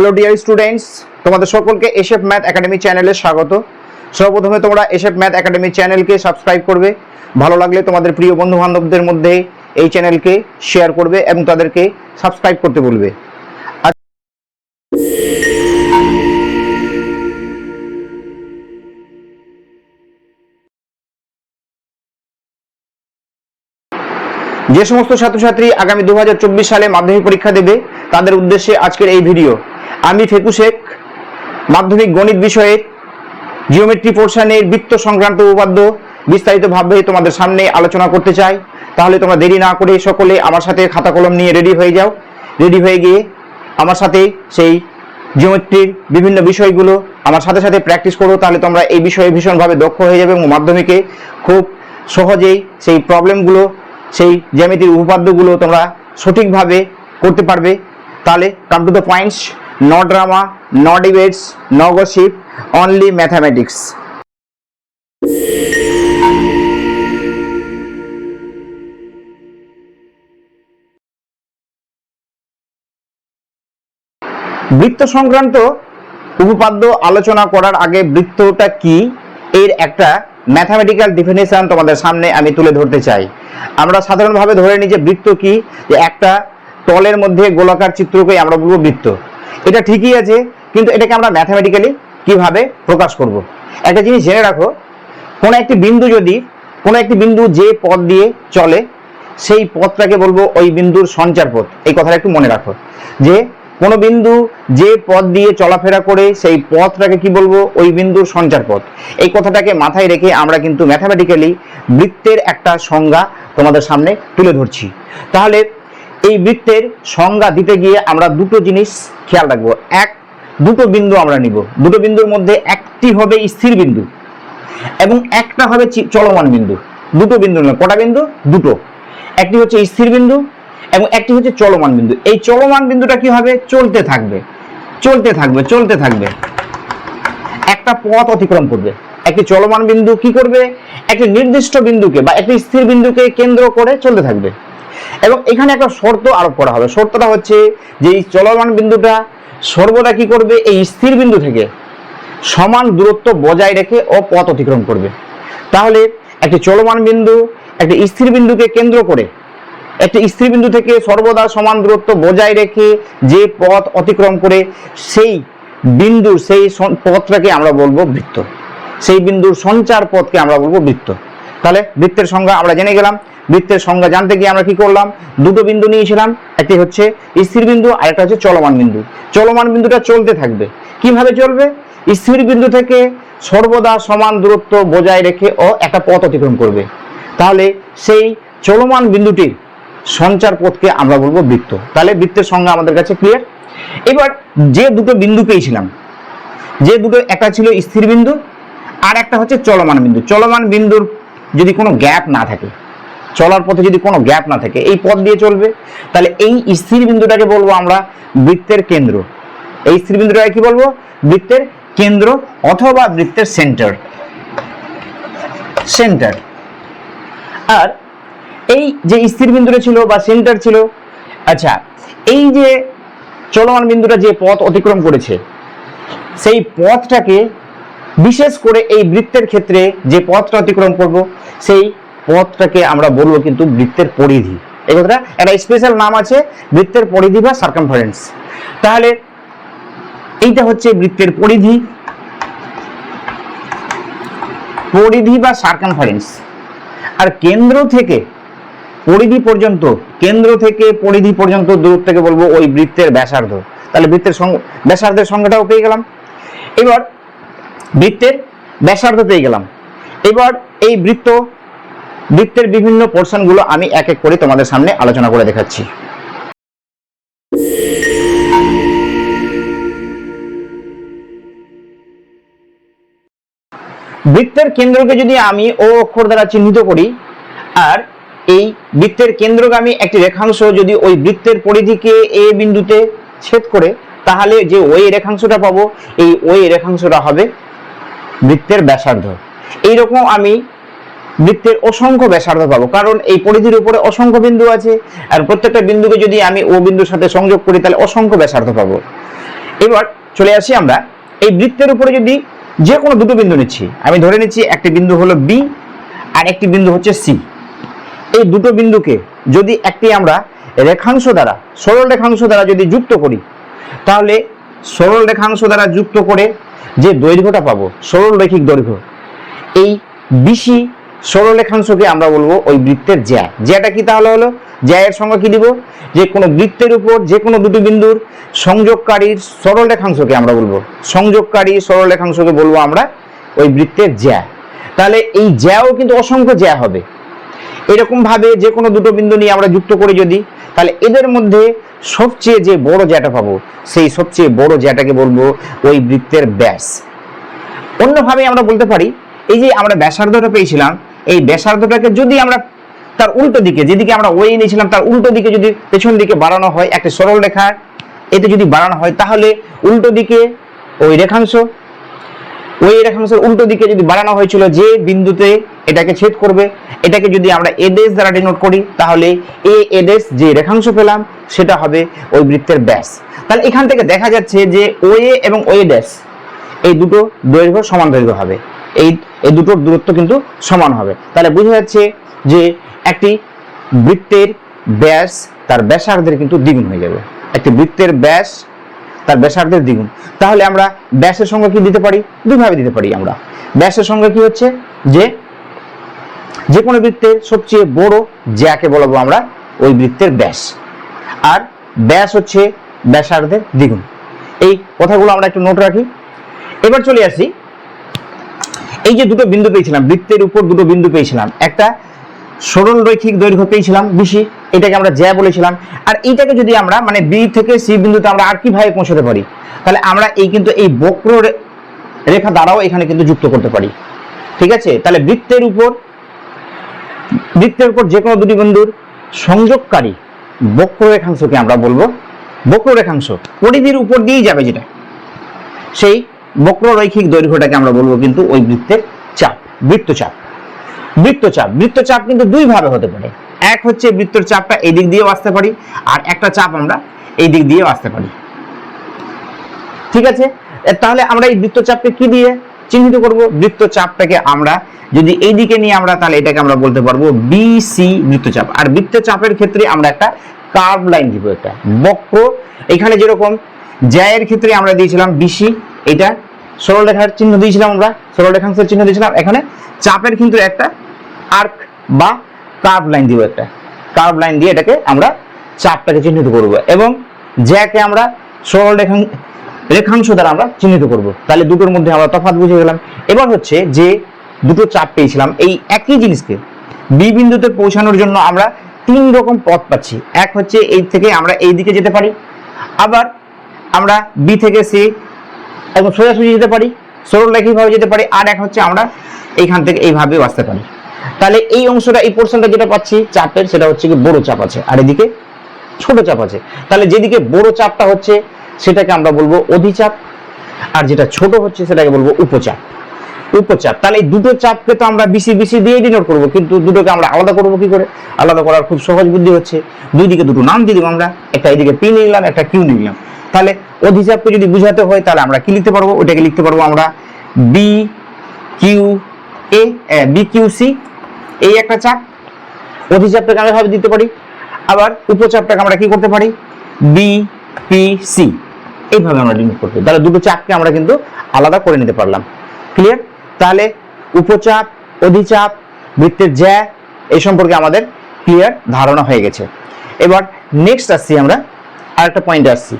Hello dear students তোমাদের সকলকে SF math academy চ্যানেলে স্বাগত। সর্বপ্রথমে তোমরা এসএফ ম্যাথ একাডেমি চ্যানেলকে সাবস্ক্রাইব করবে। ভালো লাগলে তোমাদের প্রিয় বন্ধু বান্ধবদের মধ্যে এই চ্যানেলকে শেয়ার করবে এবং তাদেরকে সাবস্ক্রাইব করতে বলবে। যে সমস্ত ছাত্রছাত্রী আগামী দু হাজার চব্বিশ সালে মাধ্যমিক পরীক্ষা দেবে, তাদের উদ্দেশ্যে আজকের এই ভিডিও আমি ফেকু শেখ, মাধ্যমিক গণিত বিষয়ের জিওমেট্রি পোর্শনের বৃত্ত সংক্রান্ত উপাদ্য বিস্তারিতভাবে তোমাদের সামনে আলোচনা করতে চাই। তাহলে তোমরা দেরি না করে সকলে আমার সাথে খাতা কলম নিয়ে রেডি হয়ে যাও। রেডি হয়ে গিয়ে আমার সাথে সেই জিওমেট্রির বিভিন্ন বিষয়গুলো আমার সাথে সাথে প্র্যাকটিস করো, তাহলে তোমরা এই বিষয়ে ভীষণভাবে দক্ষ হয়ে যাবে এবং মাধ্যমিকে খুব সহজেই সেই প্রবলেমগুলো সেই জ্যামিতির উপপাদ্যগুলো তোমরা সঠিকভাবে করতে পারবে। তাহলে come to the points no drama no debates no gossip only mathematics বৃত্ত সংক্রান্ত উপপাদ্য আলোচনা করার আগে বৃত্তটা কি? এর একটা ম্যাথামেটিক্যাল ডিফিনেশন তোমাদের সামনে আমি তুলে ধরতে চাই। আমরা সাধারণভাবে ধরে নিই যে বৃত্ত কি? একটা তলের মধ্যে গোলাকার চিত্রকে আমরা বলব বৃত্ত। এটা ঠিকই আছে, কিন্তু এটাকে আমরা ম্যাথামেটিক্যালি কীভাবে প্রকাশ করব? একটা জিনিস জেনে রাখো, কোনো একটি বিন্দু যদি, কোনো একটি বিন্দু যে পথ দিয়ে চলে, সেই পথটাকে বলব ওই বিন্দুর সঞ্চার পথ। এই কথাটা একটু মনে রাখো। যে কোনো বিন্দু যে পথ দিয়ে চলাফেরা করে, সেই পথটাকে কি বলব? ওই বিন্দুর সঞ্চার পথ। এই কথাটাকে মাথায় রেখে আমরা কিন্তু ম্যাথামেটিক্যালি বৃত্তের একটা সংজ্ঞা তোমাদের সামনে তুলে ধরছি। তাহলে এই বৃত্তের সংজ্ঞা দিতে গিয়ে আমরা দুটো জিনিস খেয়াল রাখব। এক, দুটো বিন্দু আমরা নিব। দুটো বিন্দুর মধ্যে একটি হবে স্থির বিন্দু এবং একটা হবে চলমান বিন্দু। দুটো বিন্দু নয় কটা বিন্দু? দুটো। একটি হচ্ছে স্থির বিন্দু এবং একটি হচ্ছে চলমান বিন্দু। এই চলমান বিন্দুটা কি হবে? চলতে থাকবে। চলতে থাকবে চলতে থাকবে। একটা পথ অতিক্রম করবে। একটি চলমান বিন্দু কি করবে? একটি নির্দিষ্ট বিন্দুকে বা একটি স্থির বিন্দুকে কেন্দ্র করে চলতে থাকবে। এবং এখানে একটা শর্ত আরোপ করা হবে। শর্তটা হচ্ছে যে এই চলমান বিন্দুটা সর্বদা কি করবে? এই স্থির বিন্দু থেকে সমান দূরত্ব বজায় রেখে ও পথ অতিক্রম করবে। তাহলে একটি চলমান বিন্দু একটি স্থির বিন্দুকে কেন্দ্র করে একটি স্থির বিন্দু থেকে সর্বদা সমান দূরত্ব বজায় রেখে যে পথ অতিক্রম করে সেই বিন্দুর সেই পথটাকে আমরা বলব বৃত্ত। সেই বিন্দুর সঞ্চার পথকে আমরা বলব বৃত্ত। তাহলে বৃত্তের সংজ্ঞা আমরা জেনে গেলাম। বৃত্তের সংজ্ঞা জানতে গিয়ে আমরা কি করলাম? দুটো বিন্দু নিয়েছিলাম, একটি হচ্ছে স্থির বিন্দু আর একটা হচ্ছে চলমান বিন্দু। চলমান বিন্দুটা চলতে থাকবে। কীভাবে চলবে? স্থির বিন্দু থেকে সর্বদা সমান দূরত্ব বজায় রেখে ও একটা পথ অতিক্রম করবে। তাহলে সেই চলমান বিন্দুটির সঞ্চার পথকে আমরা বলব বৃত্ত। তাহলে বৃত্তের সংজ্ঞা আমাদের কাছে ক্লিয়ার এবার যে দুটো বিন্দু পেয়েছিলাম, যে দুটো একটা ছিল স্থির বিন্দু আর একটা হচ্ছে চলমান বিন্দু। চলমান বিন্দুর যদি কোনো গ্যাপ না থাকে, চলার পথে যদি কোনো গ্যাপ না থাকে, এই পথ দিয়ে চলবে। তাহলে এই স্থির বিন্দুটাকে বলব আমরা বৃত্তের কেন্দ্র। এই স্থির বিন্দুটাকে কি বলব? বৃত্তের কেন্দ্র অথবা বৃত্তের সেন্টার সেন্টার আর এই যে স্থির বিন্দুটা ছিল বা সেন্টার ছিল আচ্ছা এই যে চলমান বিন্দুটা যে পথ অতিক্রম করেছে, সেই পথটাকে বিশেষ করে এই বৃত্তের ক্ষেত্রে যে পথটা অতিক্রম করব, সেই পথটাকে আমরা বলব কিন্তু বৃত্তের পরিধি। এই কথাটা একটা স্পেশাল নাম আছে, বৃত্তের পরিধি বা সার্কামফারেন্স তাহলে এইটা হচ্ছে বৃত্তের পরিধি। পরিধি বা সার্কামফারেন্স আর কেন্দ্র থেকে পরিধি পর্যন্ত, কেন্দ্র থেকে পরিধি পর্যন্ত দূরত্বকে বলব ওই বৃত্তের ব্যাসার্ধ। তাহলে বৃত্তের ব্যাসার্ধের সংখ্যাটাও পেয়ে গেলাম। এবার বৃত্তের ব্যাসার্ধ পেয়ে গেলাম। এবার এই বৃত্ত, বৃত্তের বিভিন্ন পোর্শনগুলো আমি এক এক করে তোমাদের সামনে আলোচনা করে দেখাচ্ছি। বৃত্তের কেন্দ্রকে যদি আমি ও অক্ষর দ্বারা চিহ্নিত করি, আর এই বৃত্তের কেন্দ্রগামী একটি রেখাংশ যদি ওই বৃত্তের পরিধিকে এ বিন্দুতে ছেদ করে, তাহলে যে ওই রেখাংশটা পাবো, এই ওই রেখাংশটা হবে বৃত্তের ব্যাসার্ধ। এইরকম আমি বৃত্তের অসংখ্য ব্যাসার্ধ পাবো। কারণ এই পরিধির উপরে অসংখ্য বিন্দু আছে, আর প্রত্যেকটা বিন্দুকে যদি আমি ও বিন্দুর সাথে সংযোগ করি, তাহলে অসংখ্য ব্যাসার্ধ পাবো। এবার চলে আসি আমরা, এই বৃত্তের উপরে যদি যে কোনো দুটো বিন্দু নিচ্ছি, আমি ধরে নিচ্ছি একটি বিন্দু হলো বি আর একটি বিন্দু হচ্ছে সি এই দুটো বিন্দুকে যদি একটি আমরা রেখাংশ দ্বারা, সরল রেখাংশ দ্বারা যদি যুক্ত করি, তাহলে সরল রেখাংশ দ্বারা যুক্ত করে যে দৈর্ঘ্যটা পাবো, সরল রৈখিক দৈর্ঘ্য। এই বিশি সরল রেখাংশকে আমরা বলব ওই বৃত্তের জ্যা। জ্যাটা কি তাহলে হলো? জ্যায়ের সংজ্ঞা কি দিব? যে কোনো বৃত্তের উপর যে কোনো দুটি বিন্দুর সংযোগকারীর সরল রেখাংশকে আমরা বলব। সংযোগকারী সরল রেখাংশকে বলব আমরা ওই বৃত্তের জ্যা। তাহলে এই জ্যাও কিন্তু অসংখ্য জ্যা হবে। এরকম ভাবে যে কোনো দুটো বিন্দু নিয়ে আমরা যুক্ত করি যদি তাহলে এদের মধ্যে সবচেয়ে যে বড় জ্যাটা পাবো, সেই সবচেয়ে বড় জ্যাটাকে বলব ওই বৃত্তের ব্যাস। অন্যভাবে আমরা বলতে পারি, এই যে আমরা ব্যাসার্ধটা পেয়েছিলাম, এই ব্যাসার্ধটাকে যদি আমরা তার উল্টো দিকে, যেদিকে আমরা ওয়ে নিয়েছিলাম, তার উল্টো দিকে যদি পেছন দিকে বাড়ানো হয়, একটা সরল রেখার এতে যদি বাড়ানো হয়, তাহলে উল্টো দিকে ওই রেখাংশ ওই রেখাংশের উল্টো দিকে যদি বাড়ানো হয়েছিল, যে বিন্দুতে এটাকে ছেদ করবে, এটাকে যদি আমরা এডেস দ্বারা ডিনোট করি, তাহলে এ এডেস যে রেখাংশ পেলাম, সেটা হবে ওই বৃত্তের ব্যাস। তাহলে এখান থেকে দেখা যাচ্ছে যে ওএ এবং ওএ ড্যাশ, এই দুটো দৈর্ঘ্য সমান দৈর্ঘ্য হবে। এই এই দুটোর দূরত্ব কিন্তু সমান হবে। তাহলে বোঝা যাচ্ছে যে একটি বৃত্তের ব্যাস, তার ব্যাসার্ধের কিন্তু দ্বিগুণ হয়ে যাবে। একটি বৃত্তের ব্যাস তার ব্যাসার্ধের দ্বিগুণ। তাহলে আমরা ব্যাসের সঙ্গে কি দিতে পারি? দুইভাবে দিতে পারি আমরা। ব্যাসের সঙ্গে কি হচ্ছে? যে যে কোনো বৃত্তের সবচেয়ে বড় জ্যাকে বলব আমরা, ওই বৃত্তের ব্যাস। আর ব্যাস হচ্ছে ব্যাসার্ধের দ্বিগুণ। এই কথাগুলো আমরা একটু নোট রাখি। এবার চলে আসি। এই যে দুটো বিন্দু পেয়েছিলাম, বৃত্তের উপর দুটো বিন্দু পেয়েছিলাম। একটা সরল রৈখিক দৈর্ঘ্য পেয়েছিলাম বেশি এটাকে আমরা জ্যা বলেছিলাম। আর এইটাকে যদি আমরা মানে বি থেকে সি বিন্দুতে আমরা আর কীভাবে পৌঁছাতে পারি? তাহলে আমরা এই কিন্তু এই বক্র রেখা দ্বারাও এখানে কিন্তু যুক্ত করতে পারি। ঠিক আছে? তাহলে বৃত্তের উপর বৃত্তের উপর যে কোনো দুটি বিন্দুর সংযোগকারী বক্র রেখাংশকে আমরা বলব। বক্র রেখাংশ পরিধির উপর দিয়েই যাবে যেটা। সেই বক্ররৈখিক দৈর্ঘ্যটাকে আমরা বলব কিন্তু ওই বৃত্তের চাপ, বৃত্তচাপ। বৃত্তচাপ বৃত্তচাপ কিন্তু দুই ভাবে হতে পারে। এক হচ্ছে বৃত্তর চাপটা এই দিক দিয়েও আসতে পারি, আর একটা চাপ আমরা এই দিক দিয়েও আসতে পারি। ঠিক আছে? তাহলে আমরা এই বৃত্তচাপকে কি দিয়ে চিহ্নিত করব? বৃত্তচাপটাকে আমরা যদি এই দিকে নিয়ে আমরা, তাহলে এটাকে আমরা বলতে পারব বিসি বৃত্তচাপ আর বৃত্তচাপের ক্ষেত্রে আমরা একটা কার্ভ লাইন দিব, একটা বক্র। এখানে যেরকম জ্যায়ের ক্ষেত্রে আমরা দিয়েছিলাম বিসি এটা সরল রেখার চিহ্ন দিয়েছিলাম আমরা, সরল রেখাংশের চিহ্ন দিয়েছিলাম। এখানে চাপের কিন্তু একটা আর্ক বা কার্ভ লাইন দিব একটা। কার্ভ লাইন দিয়ে এটাকে আমরা চাপটাকে চিহ্নিত করব এবং জ্যাকে আমরা সরল রেখাং, রেখাংশ দ্বারা আমরা চিহ্নিত করব। তাহলে দুটোর মধ্যে আমরা তফাৎ বুঝে গেলাম। এবার হচ্ছে যে দুটো চাপ পেয়েছিলাম, এই একই জিনিসকে বি বিন্দুতে পৌঁছানোর জন্য আমরা তিন রকম পথ পাচ্ছি। এক হচ্ছে এই থেকে আমরা এই দিকে যেতে পারি, আবার আমরা বি থেকে সি একদম সোজাসুজি যেতে পারি সরল রেখিকভাবে যেতে পারি, আর এক হচ্ছে আমরা এইখান থেকে এইভাবেও আসতে পারি। তাহলে এই অংশটা, এই পোর্শনটা যেটা পাচ্ছি, চাপের, সেটা হচ্ছে কি বড় চাপ আছে। আর এদিকে ছোট চাপ আছে। তাহলে যেদিকে বড় চাপটা হচ্ছে, সেটাকে আমরা বলব অধিচাপ। আর যেটা ছোট হচ্ছে, সেটাকে বলব উপচাপ। উপচাপ। তাহলে দুটো চাপকে তো আমরা বিসি বিসি দিয়ে ডিনোট করব, কিন্তু দুটোকে আমরা আলাদা করব কি করে? আলাদা করার খুব সহজ বুদ্ধি হচ্ছে। দুই দিকে দুটো নাম দিয়ে দিব আমরা। একটা এদিকে পি নিলাম, একটা কিউ নিলাম। তাহলে অধিচাপকে যদি বুঝাতে হয়, তাহলে আমরা কি লিখতে পারব? ওটাকে লিখতে পারব আমরা B Q A B Q C এই একটা চাপ অধিচাপটাকে আমরা ভাবে দিতে পারি। আবার উপচাপটাকে আমরা কি করতে পারি? বি পি সি এইভাবে আমরা ডিনোট করতে। তাহলে দুটো চাপকে আমরা কিন্তু আলাদা করে নিতে পারলাম। ক্লিয়ার তাহলে উপচাপ, অধিচাপ, বৃত্তের জ্যা, এই সম্পর্কে আমাদের ক্লিয়ার ধারণা হয়ে গেছে। এবার নেক্সট আসছি আমরা, আরেকটা পয়েন্টে আসছি।